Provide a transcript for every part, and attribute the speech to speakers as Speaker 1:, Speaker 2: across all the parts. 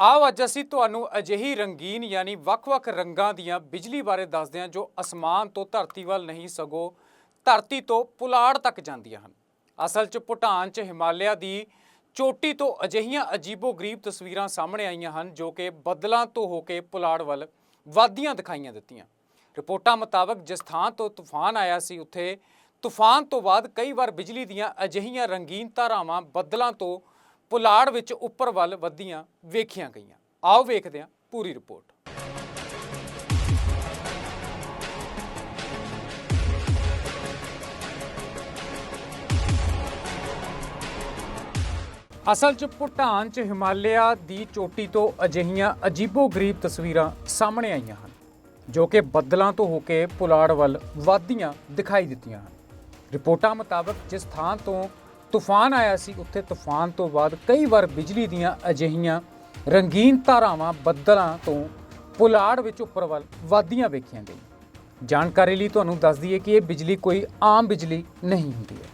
Speaker 1: ਆਓ ਅੱਜ ਅਸੀਂ ਤੁਹਾਨੂੰ ਅਜਿਹੀ ਰੰਗੀਨ ਯਾਨੀ ਵੱਖ-ਵੱਖ ਰੰਗਾਂ ਦੀਆਂ ਬਿਜਲੀ ਬਾਰੇ ਦੱਸਦੇ ਹਾਂ ਜੋ ਅਸਮਾਨ ਤੋਂ ਧਰਤੀ ਵੱਲ ਨਹੀਂ ਸਗੋਂ ਧਰਤੀ ਤੋਂ ਪੁਲਾੜ ਤੱਕ ਜਾਂਦੀਆਂ ਹਨ। ਅਸਲ 'ਚ ਭੂਟਾਨ 'ਚ ਹਿਮਾਲਿਆ ਦੀ ਚੋਟੀ ਤੋਂ ਅਜਿਹੀਆਂ ਅਜੀਬੋ-ਗਰੀਬ ਤਸਵੀਰਾਂ ਸਾਹਮਣੇ ਆਈਆਂ ਹਨ ਜੋ ਕਿ ਬੱਦਲਾਂ ਤੋਂ ਹੋ ਕੇ ਪੁਲਾੜ ਵੱਲ ਵਾਦੀਆਂ ਦਿਖਾਈਆਂ ਦਿੱਤੀਆਂ। ਰਿਪੋਰਟਾਂ ਮੁਤਾਬਕ ਜਿਸ ਥਾਂ ਤੋਂ ਤੂਫਾਨ ਆਇਆ ਸੀ, ਉੱਥੇ ਤੂਫਾਨ ਤੋਂ ਬਾਅਦ ਕਈ ਵਾਰ ਬਿਜਲੀ ਦੀਆਂ ਅਜਿਹੀਆਂ ਰੰਗੀਨ ਧਾਰਾਵਾਂ ਬੱਦਲਾਂ ਤੋਂ ਪੁਲਾੜ ਵਿੱਚ ਉੱਪਰ ਵੱਲ ਵਧੀਆਂ ਵੇਖੀਆਂ ਗਈਆਂ। ਆਓ ਵੇਖਦੇ ਹਾਂ ਪੂਰੀ ਰਿਪੋਰਟ। ਅਸਲ 'ਚ ਭੂਟਾਨ 'ਚ ਹਿਮਾਲਿਆ ਦੀ ਚੋਟੀ ਤੋਂ ਅਜਿਹੀਆਂ ਅਜੀਬੋ-ਗਰੀਬ ਤਸਵੀਰਾਂ ਸਾਹਮਣੇ ਆਈਆਂ ਹਨ, ਜੋ ਕਿ ਬੱਦਲਾਂ ਤੋਂ ਹੋ ਕੇ ਪੁਲਾੜ ਵੱਲ ਵਧਦੀਆਂ ਦਿਖਾਈ ਦਿੱਤੀਆਂ ਹਨ। ਰਿਪੋਰਟਾਂ ਮੁਤਾਬਕ ਜਿਸ ਥਾਂ ਤੋਂ ਤੂਫਾਨ ਆਇਆ ਸੀ, ਉੱਥੇ ਤੂਫਾਨ ਤੋਂ ਬਾਅਦ ਕਈ ਵਾਰ ਬਿਜਲੀ ਦੀਆਂ ਅਜਿਹੀਆਂ ਰੰਗੀਨ ਧਾਰਾਵਾਂ ਬੱਦਲਾਂ ਤੋਂ ਪੁਲਾੜ ਵਿੱਚ ਉੱਪਰ ਵੱਲ ਵਧਦੀਆਂ ਵੇਖੀਆਂ ਗਈਆਂ। ਜਾਣਕਾਰੀ ਲਈ ਤੁਹਾਨੂੰ ਦੱਸ ਦਈਏ ਕਿ ਇਹ ਬਿਜਲੀ ਕੋਈ ਆਮ ਬਿਜਲੀ ਨਹੀਂ ਹੁੰਦੀ ਹੈ।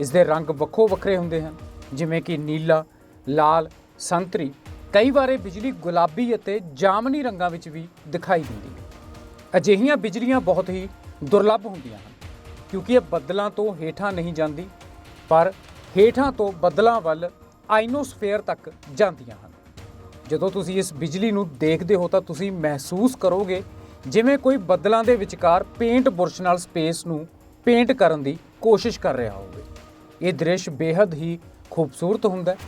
Speaker 1: ਇਸ ਦੇ ਰੰਗ ਵੱਖੋ ਵੱਖਰੇ ਹੁੰਦੇ ਹਨ, ਜਿਵੇਂ ਕਿ ਨੀਲਾ, ਲਾਲ, ਸੰਤਰੀ। ਕਈ ਵਾਰ ਇਹ ਬਿਜਲੀ ਗੁਲਾਬੀ ਅਤੇ ਜਾਮਨੀ ਰੰਗਾਂ ਵਿੱਚ ਵੀ ਦਿਖਾਈ ਦਿੰਦੀ ਹੈ। ਅਜਿਹੀਆਂ ਬਿਜਲੀਆਂ ਬਹੁਤ ਹੀ ਦੁਰਲੱਭ ਹੁੰਦੀਆਂ ਹਨ, ਕਿਉਂਕਿ ਇਹ ਬੱਦਲਾਂ ਤੋਂ ਹੇਠਾਂ ਨਹੀਂ ਜਾਂਦੀ ਪਰ ਹੇਠਾਂ ਤੋਂ ਬੱਦਲਾਂ ਵੱਲ ਆਈਨੋਸਫੇਅਰ ਤੱਕ ਜਾਂਦੀਆਂ ਹਨ। ਜਦੋਂ ਤੁਸੀਂ ਇਸ ਬਿਜਲੀ ਨੂੰ ਦੇਖਦੇ ਹੋ ਤਾਂ ਤੁਸੀਂ ਮਹਿਸੂਸ ਕਰੋਗੇ ਜਿਵੇਂ ਕੋਈ ਬੱਦਲਾਂ ਦੇ ਵਿਚਕਾਰ ਪੇਂਟ ਬੁਰਸ਼ ਨਾਲ ਸਪੇਸ ਨੂੰ ਪੇਂਟ ਕਰਨ ਦੀ ਕੋਸ਼ਿਸ਼ ਕਰ ਰਿਹਾ ਹੋਵੇ। ਇਹ ਦ੍ਰਿਸ਼ ਬੇहद ਹੀ ਖੂਬਸੂਰਤ ਹੁੰਦਾ ਹੈ।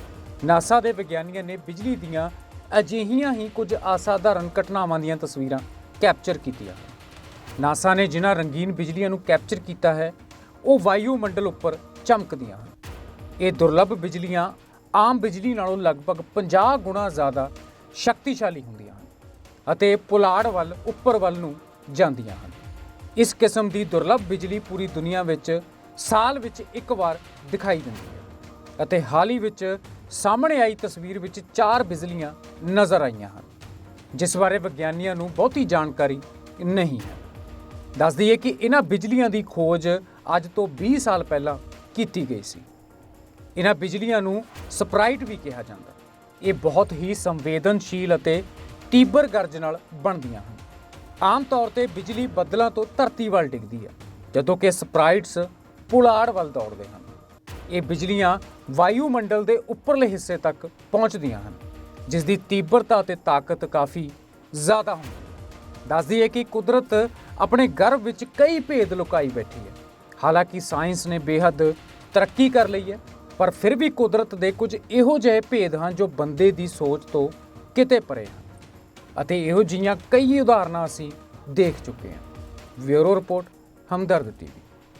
Speaker 1: ਨਾਸਾ ਦੇ ਵਿਗਿਆਨੀਆਂ ਨੇ ਬਿਜਲੀ ਦੀਆਂ ਅਜਿਹੀਆਂ ਹੀ ਕੁਝ ਅਸਾਧਾਰਨ ਘਟਨਾਵਾਂ ਦੀਆਂ ਤਸਵੀਰਾਂ ਕੈਪਚਰ ਕੀਤੀਆਂ ਨਾਸਾ ਨੇ ਜਿਨ੍ਹਾਂ ਰੰਗੀਨ ਬਿਜਲੀਆਂ ਨੂੰ ਕੈਪਚਰ ਕੀਤਾ ਹੈ, ਉਹ ਵਾਯੂਮੰਡਲ ਉੱਪਰ ਚਮਕਦੀਆਂ ਹਨ। ਇਹ ਦੁਰਲੱਭ ਬਿਜਲੀਆਂ ਆਮ ਬਿਜਲੀ ਨਾਲੋਂ ਲਗਭਗ 50 ਗੁਣਾ ਜ਼ਿਆਦਾ ਸ਼ਕਤੀਸ਼ਾਲੀ ਹੁੰਦੀਆਂ ਹਨ ਅਤੇ ਪੁਲਾੜ ਵੱਲ, ਉੱਪਰ ਵੱਲ ਨੂੰ ਜਾਂਦੀਆਂ ਹਨ। ਇਸ ਕਿਸਮ ਦੀ ਦੁਰਲੱਭ ਬਿਜਲੀ ਪੂਰੀ ਦੁਨੀਆ ਵਿੱਚ ਸਾਲ ਵਿੱਚ ਇੱਕ ਵਾਰ ਦਿਖਾਈ ਦਿੰਦੀ ਹੈ ਅਤੇ ਹਾਲ ਹੀ ਵਿੱਚ ਸਾਹਮਣੇ ਆਈ ਤਸਵੀਰ ਵਿੱਚ ਚਾਰ ਬਿਜਲੀਆਂ ਨਜ਼ਰ ਆਈਆਂ ਹਨ, ਜਿਸ ਬਾਰੇ ਵਿਗਿਆਨੀਆਂ ਨੂੰ ਬਹੁਤੀ ਜਾਣਕਾਰੀ ਨਹੀਂ ਹੈ। ਦੱਸ ਦਈਏ ਕਿ ਇਹਨਾਂ ਬਿਜਲੀਆਂ ਦੀ ਖੋਜ ਅੱਜ ਤੋਂ 20 ਸਾਲ ਪਹਿਲਾਂ ਕੀਤੀ ਗਈ ਸੀ। ਇਹਨਾਂ ਬਿਜਲੀਆਂ ਨੂੰ ਸਪਰਾਈਟ ਵੀ ਕਿਹਾ ਜਾਂਦਾ ਇਹ ਬਹੁਤ ਹੀ ਸੰਵੇਦਨਸ਼ੀਲ ਅਤੇ ਤੀਬਰ ਗਰਜ ਨਾਲ ਬਣਦੀਆਂ ਹਨ। ਆਮ ਤੌਰ ਤੇ ਬਿਜਲੀ ਬੱਦਲਾਂ ਤੋਂ ਧਰਤੀ ਵੱਲ ਡਿੱਗਦੀ ਹੈ, ਜਦੋਂ ਕਿ ਸਪਰਾਈਟਸ ਪੁਲਾੜ ਵੱਲ ਦੌੜਦੇ ਹਨ। ਇਹ ਬਿਜਲੀਆਂ ਵਾਯੂਮੰਡਲ ਦੇ ਉੱਪਰਲੇ ਹਿੱਸੇ ਤੱਕ ਪਹੁੰਚਦੀਆਂ ਹਨ ਜਿਸ ਦੀ ਤੀਬਰਤਾ ਅਤੇ ਤਾਕਤ ਕਾਫੀ ਜ਼ਿਆਦਾ ਹੁੰਦੀ ਹੈ। ਦੱਸਦੀ ਹੈ ਕਿ ਕੁਦਰਤ ਆਪਣੇ ਗਰਭ ਵਿੱਚ ਕਈ ਭੇਦ ਲੁਕਾਈ ਬੈਠੀ ਹੈ। ਹਾਲਾਂਕਿ ਸਾਇੰਸ ਨੇ ਬੇਹੱਦ ਤਰੱਕੀ ਕਰ ਲਈ ਹੈ, ਪਰ ਫਿਰ ਵੀ ਕੁਦਰਤ ਦੇ ਕੁਝ ਇਹੋ ਜਿਹੇ ਭੇਦ ਹਨ ਜੋ ਬੰਦੇ ਦੀ ਸੋਚ ਤੋਂ ਕਿਤੇ ਪਰੇ ਹਨ। ਅਤੇ ਇਹੋ ਜਿਹੀਆਂ ਕਈ ਉਦਾਹਰਨਾਂ ਅਸੀਂ ਦੇਖ ਚੁੱਕੇ ਹਾਂ। Bureau report, Hamdard TV.